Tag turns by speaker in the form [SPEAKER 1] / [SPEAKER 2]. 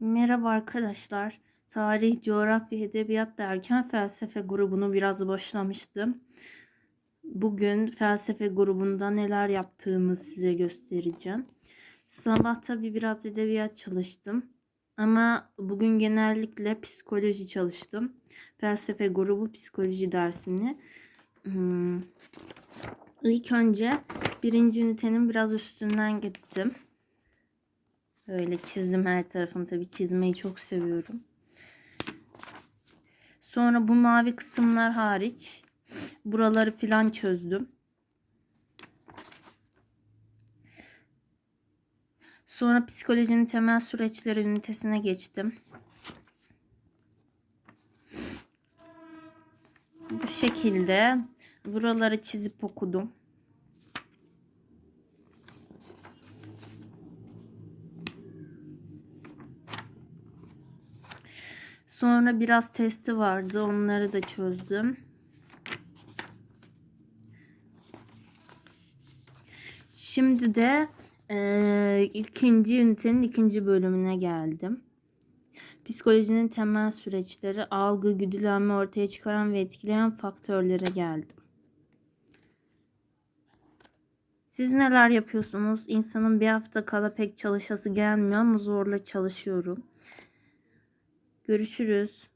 [SPEAKER 1] Merhaba arkadaşlar. Tarih, coğrafya, edebiyat derken felsefe grubunu biraz boşlamıştım. Bugün felsefe grubunda neler yaptığımı size göstereceğim. Sabah tabii biraz edebiyat çalıştım. Ama bugün genellikle psikoloji çalıştım. Felsefe grubu psikoloji dersini. Hmm. İlk önce birinci ünitenin biraz üstünden gittim. Böyle çizdim her tarafını. Tabii çizmeyi çok seviyorum. Sonra bu mavi kısımlar hariç buraları filan çözdüm. Sonra psikolojinin temel süreçleri ünitesine geçtim. Bu şekilde buraları çizip okudum. Sonra biraz testi vardı. Onları da çözdüm. Şimdi de e, ikinci ünitenin ikinci bölümüne geldim. Psikolojinin temel süreçleri, algı, güdülenme ortaya çıkaran ve etkileyen faktörlere geldim. Siz neler yapıyorsunuz? İnsanın bir hafta kala pek çalışası gelmiyor ama zorla çalışıyorum. Görüşürüz.